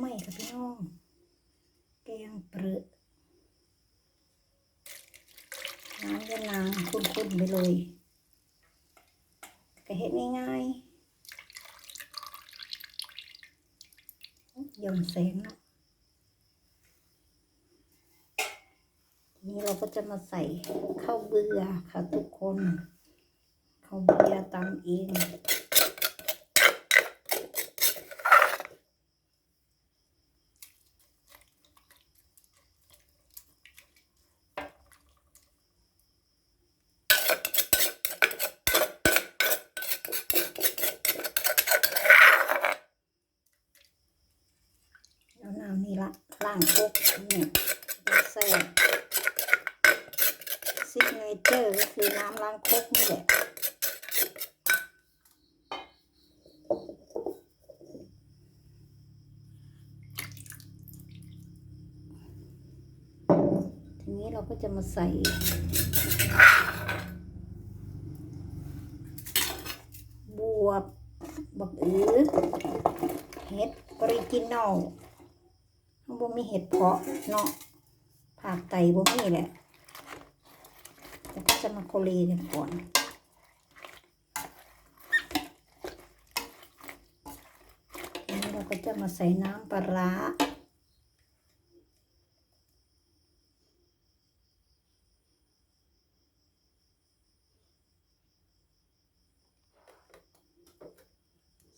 ใหม่ค่ะพี่น้อง แกงเปลือกน้ำยะนางคุ้นๆไปเลยก็เฮ็ดง่ายๆย่อนแสงนะทีนี้เราก็จะมาใส่ข้าวเบื่อค่ะทุกคน ข้าวเบื่อตำเอง แล้วน้ำนี่ละล่างกุ๊กนี่แซ่บซิกเนเจอร์ก็คือน้ำล้างคกนี่แหละทีนี้เราก็จะมาใส่บวบบักอือเห็ดออริจินอล มันบ่มีเห็ดเพาะเนาะภาคไตบ่มีแหละแต่ก็จะมาโคลีกันก่อนทีนี้เราก็จะมาใส่น้ำปลาร้า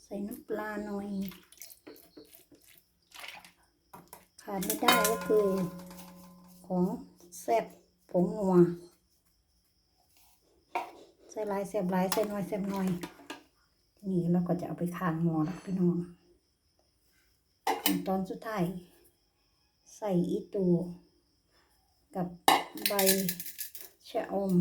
ใส่น้ำปลาหน่อย ขาดไม่ได้ก็คือ ของแซ่บผงนัวใส่ลายแซ่บลายใส่น้อยแซ่บน้อยนี้เราก็จะเอาไปข้างหม้อแล้วพี่น้องขั้นตอนสุดท้ายใส่อีตูกับใบชะอม